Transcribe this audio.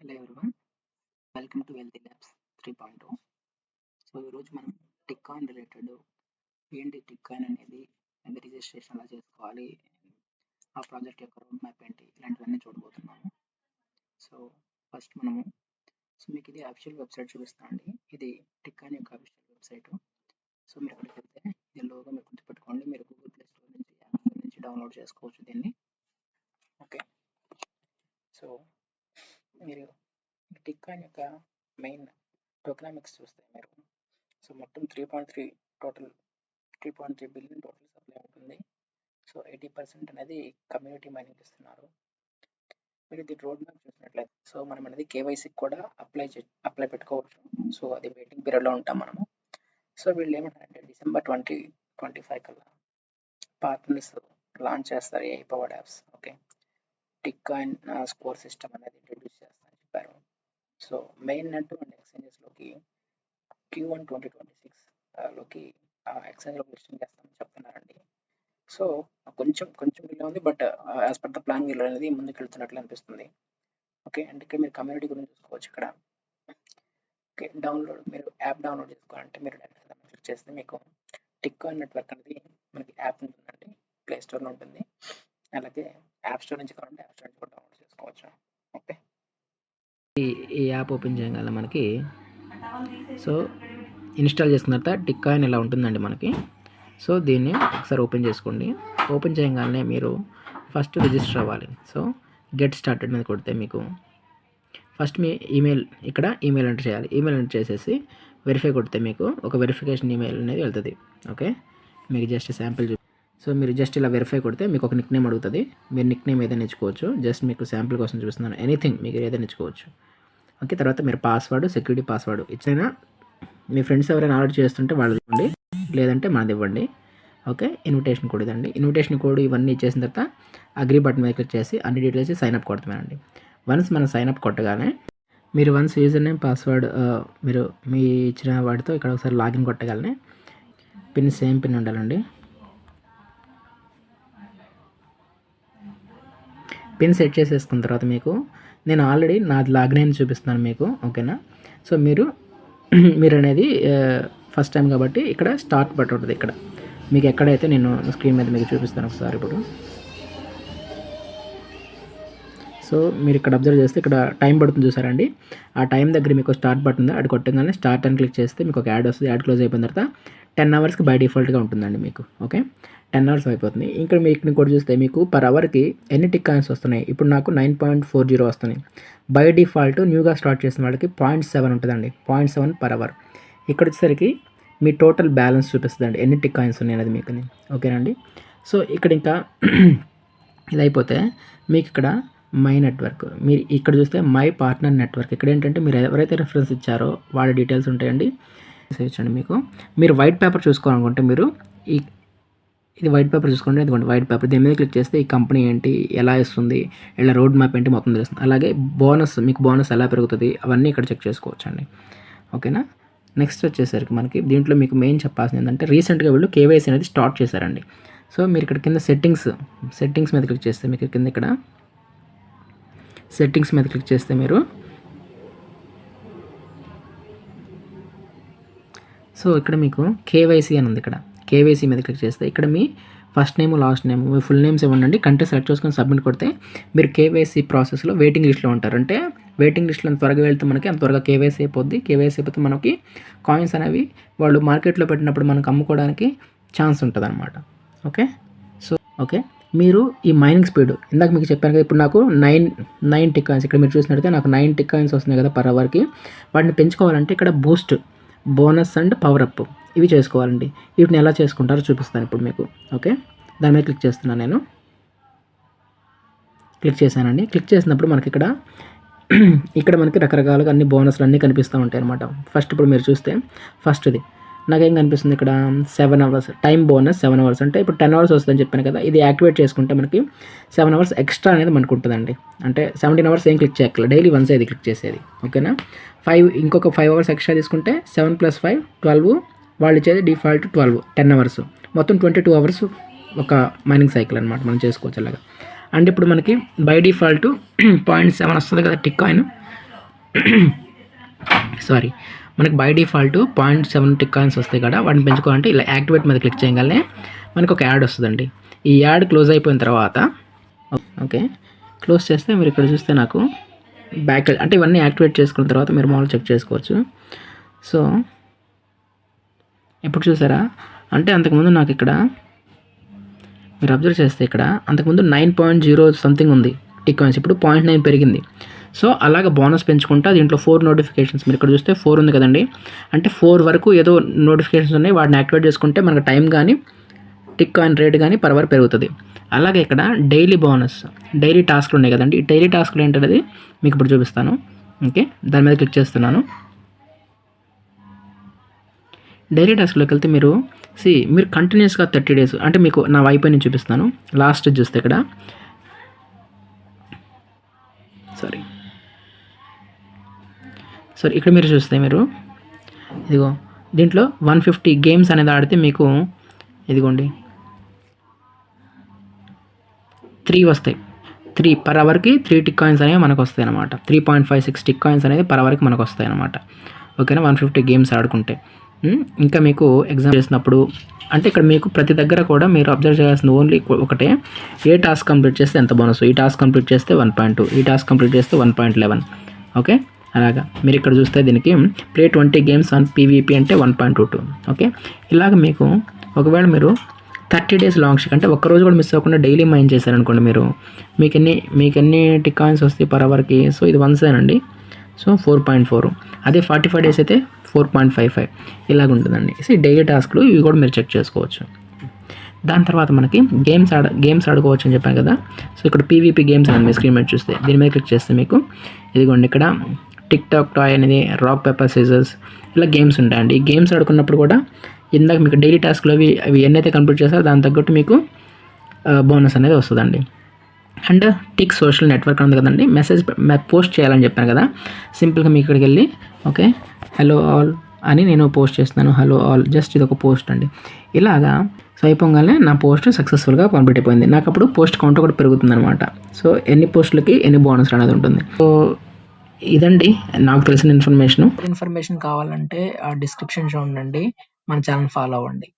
Hello everyone welcome to Wealthy Labs three point so ఈరోజు మనం tick coin related ఏంటి tick coin అనేది అది రిజిస్ట్రేషన్ ఎలా చేసుకోవాలి. ఆ ప్రాజెక్ట్ యొక్క రోడ్ మ్యాప్ ఏంటి ఇలాంటివన్నీ చూడబోతున్నాము. సో ఫస్ట్ మనము సో మీకు ఇది అఫిషియల్ వెబ్సైట్ చూపిస్తాను అండి. ఇది టిక్ కాయిన్ యొక్క అఫిషియల్ వెబ్సైట్ సో మీరు అక్కడికి వెళ్తే ఇది లోగా మీరు గుర్తుపెట్టుకోండి. మీరు గూగుల్ ప్లే స్టోర్ నుంచి యాప్ నుంచి డౌన్లోడ్ చేసుకోవచ్చు దీన్ని. ఓకే సో మీరు టిక్కాన్ యొక్క మెయిన్ టోకనామిక్స్ చూస్తే మీరు సో మొత్తం three point three total three point three billion total supply ఉంటుంది. సో ఎయిటీ పర్సెంట్ అనేది కమ్యూనిటీ మైనింగ్ ఇస్తున్నారు. మీరు ఇది రోడ్ మ్యాప్ చూసినట్లయితే సో మనం అనేది కేవైసీకి కూడా అప్లై చే అప్లై పెట్టుకోవచ్చు. సో అది వెయిటింగ్ పీరియడ్లో ఉంటాం మనము. సో వీళ్ళు ఏమంటారంటే డిసెంబర్ ట్వంటీ ట్వంటీ ఫైవ్ కల్లా పార్ట్నర్స్ లాంచ్ చేస్తారు ఏ power apps okay tick and score system అనేది సో మెయిన్ నెట్ అండ్ ఎక్స్చేంజెస్లోకి క్యూ వన్ ట్వంటీ ట్వంటీ సిక్స్లోకి ఎక్స్చేంజ్లో లిస్టింగ్ చేస్తామని చెప్తున్నారండి. సో కొంచెం కొంచెం డిలే ఉంది but as per the plan వీళ్ళు అనేది ముందుకు వెళ్తున్నట్లు అనిపిస్తుంది. ఓకే అంటే మీరు కమ్యూనిటీ గురించి చూసుకోవచ్చు ఇక్కడ. ఓకే డౌన్లోడ్ మీరు యాప్ డౌన్లోడ్ చేసుకోవాలంటే మీరు డైరెక్ట్గా క్లిక్ చేస్తే మీకు టిక్ నెట్వర్క్ అనేది మనకి యాప్ ఉంటుందండి. ప్లే స్టోర్లో ఉంటుంది. అలాగే యాప్ స్టోర్ నుంచి కావాలంటే యాప్ స్టోర్ నుంచి కూడా ఈ యాప్ ఓపెన్ చేయగల మనకి. సో ఇన్స్టాల్ చేసుకున్న తర్వాత టిక్ కాయిన్ ఇలా ఉంటుందండి మనకి. సో దీన్ని ఒకసారి ఓపెన్ చేసుకోండి. ఓపెన్ చేయగానే మీరు ఫస్ట్ రిజిస్టర్ అవ్వాలి. సో గెట్ స్టార్టెడ్ మీద కొడితే మీకు ఫస్ట్ మీ ఈమెయిల్ ఇక్కడ ఈమెయిల్ ఎంటర్ చేయాలి. ఈమెయిల్ ఎంటర్ చేసేసి వెరిఫై కొడితే మీకు ఒక వెరిఫికేషన్ ఈమెయిల్ అనేది వెళ్తుంది. ఓకే? మీకు జస్ట్ శాంపిల్ చూ సో మీరు జస్ట్ ఇలా వెరిఫై కొడితే మీకు ఒక నిక్ నేమ్ అడుగుతుంది. మీరు నిక్ నేమ్ ఏదైనా ఇచ్చుకోవచ్చు జస్ట్ మీకు శాంపుల్ కోసం చూపిస్తున్నాను ఎనీథింగ్ మీకు ఏదైనా ఇచ్చుకోవచ్చు ఓకే తర్వాత మీరు పాస్వర్డ్ సెక్యూరిటీ పాస్వర్డ్ ఇచ్చినా మీ ఫ్రెండ్స్ ఎవరైనా ఆర్డర్ చేస్తుంటే వాళ్ళు ఇవ్వండి. లేదంటే మనది ఇవ్వండి. ఓకే ఇన్విటేషన్ కోడ్ ఇదండి. ఇన్విటేషన్ కోడ్ ఇవన్నీ ఇచ్చేసిన తర్వాత అగ్రి బటన్ మీద క్లిక్ చేసి అన్ని డీటెయిల్స్ సైన్అప్ కొడతామండి వన్స్ మనం సైన్అప్ కొట్టగానే మీరు వన్స్ యూజర్ నేమ్ పాస్వర్డ్ మీరు మీ ఇచ్చిన వాటితో ఇక్కడ ఒకసారి లాగిన్ కొట్టగానే పిన్ సేమ్ పిన్ ఉండాలండి. పిన్ సెట్ చేసేసుకున్న తర్వాత మీకు నేను ఆల్రెడీ నాది లాగిన్ అయిన చూపిస్తున్నాను మీకు ఓకేనా? సో మీరు మీరు అనేది ఫస్ట్ టైం కాబట్టి ఇక్కడ స్టార్ట్ బట్ ఉంటుంది ఇక్కడ. మీకు ఎక్కడైతే నేను స్క్రీన్ మీద మీకు చూపిస్తాను ఒకసారి ఇప్పుడు. సో మీరు ఇక్కడ అబ్జర్వ్ చేస్తే ఇక్కడ టైం పడుతుంది చూసారండి. ఆ టైం దగ్గర మీకు స్టార్ట్ బటన్ ఉంది అది కొట్టగానే స్టార్ట్ అని క్లిక్ చేస్తే మీకు ఒక యాడ్ వస్తుంది యాడ్ క్లోజ్ అయిపోయిన తర్వాత టెన్ అవర్స్కి బై డిఫాల్ట్గా ఉంటుందండి మీకు ఓకే? టెన్ అవర్స్ అయిపోతుంది. ఇంకా మీకు ఇక్కడ చూస్తే మీకు పర్ అవర్కి ఎన్ని టిక్ కాయిన్స్ వస్తున్నాయి? ఇప్పుడు నాకు నైన్ పాయింట్ ఫోర్ జీరో వస్తున్నాయి. బై డిఫాల్ట్ న్యూగా స్టార్ట్ చేసిన వాళ్ళకి పాయింట్ సెవెన్ ఉంటుందండి పాయింట్ సెవెన్ పర్ అవర్. ఇక్కడ వచ్చేసరికి మీ టోటల్ బ్యాలెన్స్ చూపిస్తుందండి ఎన్ని టిక్ కాయిన్స్ ఉన్నాయి అనేది మీకు ఓకేనండి? సో ఇక్కడ ఇంకా ఇది అయిపోతే మీకు ఇక్కడ మై నెట్వర్క్ మీరు ఇక్కడ చూస్తే మై పార్ట్నర్ నెట్వర్క్ ఇక్కడ ఏంటంటే మీరు ఎవరైతే రెఫరెన్స్ ఇచ్చారో వాళ్ళ డీటెయిల్స్ ఉంటాయండి. ఇచ్చండి మీకు. మీరు వైట్ పేపర్ చూసుకోవాలనుకుంటే మీరు ఈ ఇది వైట్ పేపర్ చూసుకోండి. ఎందుకంటే వైట్ పేపర్ దీని మీద క్లిక్ చేస్తే ఈ కంపెనీ ఏంటి ఎలా ఇస్తుంది ఇలా రోడ్ మ్యాప్ ఏంటి మొత్తం తెలుస్తుంది. అలాగే బోనస్ మీకు బోనస్ ఎలా పెరుగుతుంది అవన్నీ ఇక్కడ చెక్ చేసుకోవచ్చు అండి ఓకేనా? నెక్స్ట్ వచ్చేసరికి మనకి దీంట్లో మీకు మెయిన్ చెప్పాల్సింది ఏంటంటే రీసెంట్గా వీళ్ళు కేవైసీ అనేది స్టార్ట్ చేశారండి. సో మీరు ఇక్కడ కింద సెట్టింగ్స్ సెట్టింగ్స్ మీద క్లిక్ చేస్తే మీకు కింద ఇక్కడ సెట్టింగ్స్ మీద క్లిక్ చేస్తే మీరు సో ఇక్కడ మీకు కేవైసీ అని ఉంది ఇక్కడ. కేవైసీ మీద క్లిక్ చేస్తే ఇక్కడ మీ ఫస్ట్ నేమ్ లాస్ట్ నేమ్ మీ ఫుల్ నేమ్స్ ఇవ్వండి కంట్రీ సెలెక్ట్ చేసుకొని సబ్మిట్ కొడితే మీరు కేవైసీ ప్రాసెస్లో వెయిటింగ్ లిస్ట్లో ఉంటారు. అంటే వెయిటింగ్ లిస్ట్లో త్వరగా వెళ్తే మనకి అంత త్వరగా కేవైసీ అయిపోద్ది. కేవైసీ అయిపోతే మనకి కాయిన్స్ అనేవి వాళ్ళు మార్కెట్లో పెట్టినప్పుడు మనకు అమ్ముకోవడానికి ఛాన్స్ ఉంటుంది ఓకే సో ఓకే మీరు ఈ మైనింగ్ స్పీడ్ ఇందాక మీకు చెప్పాను కదా ఇప్పుడు నాకు నైన్ నైన్ టిక్కాయిన్స్ ఇక్కడ మీరు చూసినట్టయితే నాకు నైన్ టిక్కాయిన్స్ వస్తున్నాయి కదా పర్ అవర్కి వాటిని పెంచుకోవాలంటే ఇక్కడ boost bonus and power up ఇవి చేసుకోవాలండి. వీటిని ఎలా చేసుకుంటారో చూపిస్తాను ఇప్పుడు మీకు ఓకే? దాని మీద క్లిక్ చేస్తున్నాను నేను. క్లిక్ చేశానండి. క్లిక్ చేసినప్పుడు మనకి ఇక్కడ ఇక్కడ మనకి రకరకాలుగా అన్ని బోనస్లు అన్నీ కనిపిస్తూ ఉంటాయి అనమాట ఫస్ట్ ఇప్పుడు మీరు చూస్తే ఫస్ట్ది నాకేం కనిపిస్తుంది ఇక్కడ? Seven hours time bonus seven hours అంటే ఇప్పుడు టెన్ అవర్స్ వస్తుందని చెప్పాను కదా ఇది యాక్టివేట్ చేసుకుంటే మనకి సెవెన్ అవర్స్ ఎక్స్ట్రా అనేది మనకు ఉంటుందండి. అంటే సెవెంటీన్ అవర్స్ ఏం క్లిక్ చేయక్కల డైలీ వన్స్ ఇది క్లిక్ చేసేది. ఓకేనా ఫైవ్ ఇంకొక ఫైవ్ అవర్స్ ఎక్స్ట్రా తీసుకుంటే సెవెన్ ప్లస్ ఫైవ్ ట్వెల్వ్ వాళ్ళు ఇచ్చేది డిఫాల్ట్ ట్వెల్వ్ టెన్ అవర్స్ మొత్తం ట్వంటీ టూ అవర్స్ ఒక మైనింగ్ సైకిల్ అనమాట మనం చేసుకోవచ్చు అలాగా. అండ్ ఇప్పుడు మనకి బై డిఫాల్ట్ పాయింట్ సెవెన్ వస్తుంది కదా టిక్ కాయిన్ సారీ మనకి by default point seven tick coins వస్తాయి కదా వాటిని పెంచుకోవాలంటే ఇలా యాక్టివేట్ మీద క్లిక్ చేయగానే మనకు ఒక యాడ్ వస్తుందండి. ఈ యాడ్ క్లోజ్ అయిపోయిన తర్వాత ఓకే క్లోజ్ చేస్తే మీరు ఇక్కడ చూస్తే నాకు బ్యాక్ అంటే ఇవన్నీ యాక్టివేట్ చేసుకున్న తర్వాత మీరు మామూలు చెక్ చేసుకోవచ్చు. సో ఎప్పుడు చూసారా? అంటే అంతకుముందు నాకు ఇక్కడ మీరు అబ్జర్వ్ చేస్తే ఇక్కడ అంతకుముందు నైన్ పాయింట్ జీరో సంథింగ్ ఉంది టిక్ కాయిన్స్ ఇప్పుడు పాయింట్ నైన్ పెరిగింది. సో అలాగ బోనస్ పెంచుకుంటా దీంట్లో ఫోర్ నోటిఫికేషన్స్ మీరు ఇక్కడ చూస్తే ఫోర్ ఉంది కదండి. అంటే ఫోర్ వరకు ఏదో నోటిఫికేషన్స్ ఉన్నాయి వాటిని యాక్టివేట్ చేసుకుంటే మనకు టైం కానీ టిక్ కాయిన్ రేట్ కానీ పర్ అవర్ పెరుగుతుంది. అలాగే ఇక్కడ డైలీ బోనస్ డైలీ టాస్క్లు ఉన్నాయి కదండి. ఈ డైలీ టాస్క్లు ఏంటనేది మీకు ఇప్పుడు చూపిస్తాను. ఓకే దాని మీద క్లిక్ చేస్తున్నాను. డైలీ టాస్క్లోకి వెళ్తే మీరు సి మీరు కంటిన్యూస్గా థర్టీ డేస్ అంటే మీకు నా వైపు నుంచి చూపిస్తాను. లాస్ట్ చూస్తే ఇక్కడ. సారీ. సారీ ఇక్కడ మీరు చూస్తే మీరు. ఇదిగో దీంట్లో వన్ ఫిఫ్టీ గేమ్స్ అనేది ఆడితే మీకు ఇదిగోండి. త్రీ వస్తాయి. త్రీ పర్ అవర్కి త్రీ టిక్ కాయిన్స్ అనేవి మనకు వస్తాయి అనమాట three point five six tick coins అనేది పర్ అవర్కి మనకు వస్తాయి అనమాట ఓకేనా? వన్ ఫిఫ్టీ గేమ్స్ ఆడుకుంటే. ఇంకా మీకు ఎగ్జామ్ చేసినప్పుడు అంటే ఇక్కడ మీకు ప్రతి దగ్గర కూడా మీరు అబ్జర్వ్ చేయాల్సింది ఓన్లీ ఒకటే. ఏ టాస్క్ కంప్లీట్ చేస్తే ఎంత బోనస్? ఈ టాస్క్ కంప్లీట్ చేస్తే వన్ పాయింట్ టూ ఈ టాస్క్ కంప్లీట్ చేస్తే వన్ పాయింట్ లెవెన్. ఓకే? అలాగా. మీరు ఇక్కడ చూస్తే దీనికి play twenty games on PVP అంటే one point two two okay ఇలాగ మీకు ఒకవేళ మీరు థర్టీ డేస్ లాంగ్ స్ట్రిక్ అంటే ఒక్కరోజు కూడా మిస్ అవ్వకుండా డైలీ మైన్ చేశారనుకోండి మీరు మీకు ఎన్ని మీకు ఎన్ని టిక్ కాయిన్స్ వస్తాయి పర్ అవర్కి సో ఇది వన్ అండి. సో ఫోర్ పాయింట్ ఫోర్ అదే ఫార్టీ ఫైవ్ డేస్ అయితే ఫోర్ పాయింట్ ఫైవ్ ఫైవ్ ఇలాగ ఉంటుందండి. సో డైలీ టాస్క్లు ఇవి కూడా మీరు చెక్ చేసుకోవచ్చు. దాని తర్వాత మనకి గేమ్స్ ఆడ గేమ్స్ ఆడుకోవచ్చు అని చెప్పాను కదా. సో ఇక్కడ పీవీపీ గేమ్స్ అని మీ స్క్రీన్ మీద చూస్తే దీని మీద క్లిక్ చేస్తే మీకు ఇదిగోండి ఇక్కడ టిక్ టాక్ టాయ్ అనేది రాక్ పేపర్ సీజర్స్ ఇలా గేమ్స్ ఉంటాయండి ఈ గేమ్స్ ఆడుకున్నప్పుడు కూడా ఇందాక మీకు డైలీ టాస్క్లో అవి అవి ఎన్నైతే కంప్లీట్ చేస్తారో దాని తగ్గట్టు మీకు బోనస్ అనేది వస్తుందండి. అండ్ టిక్ సోషల్ నెట్వర్క్ ఉంది కదండి. మెసేజ్ పోస్ట్ చేయాలని చెప్పాను కదా. సింపుల్గా మీ ఇక్కడికి వెళ్ళి ఓకే హలో ఆల్ అని నేను పోస్ట్ చేస్తున్నాను. హలో ఆల్ జస్ట్ ఇది ఒక పోస్ట్ అండి. ఇలాగా సో అయిపోగానే నా పోస్ట్ సక్సెస్ఫుల్గా కంప్లీట్ అయిపోయింది. నాకు అప్పుడు పోస్ట్ కౌంట్ కూడా పెరుగుతుంది అనమాట సో ఎన్ని పోస్టులకి ఎన్ని బోనస్ అనేది ఉంటుంది. సో ఇదండి. నాకు తెలిసిన ఇన్ఫర్మేషన్. ఇన్ఫర్మేషన్ కావాలంటే ఆ డిస్క్రిప్షన్ చూడండి మన ఛానల్ ఫాలో అవ్వండి.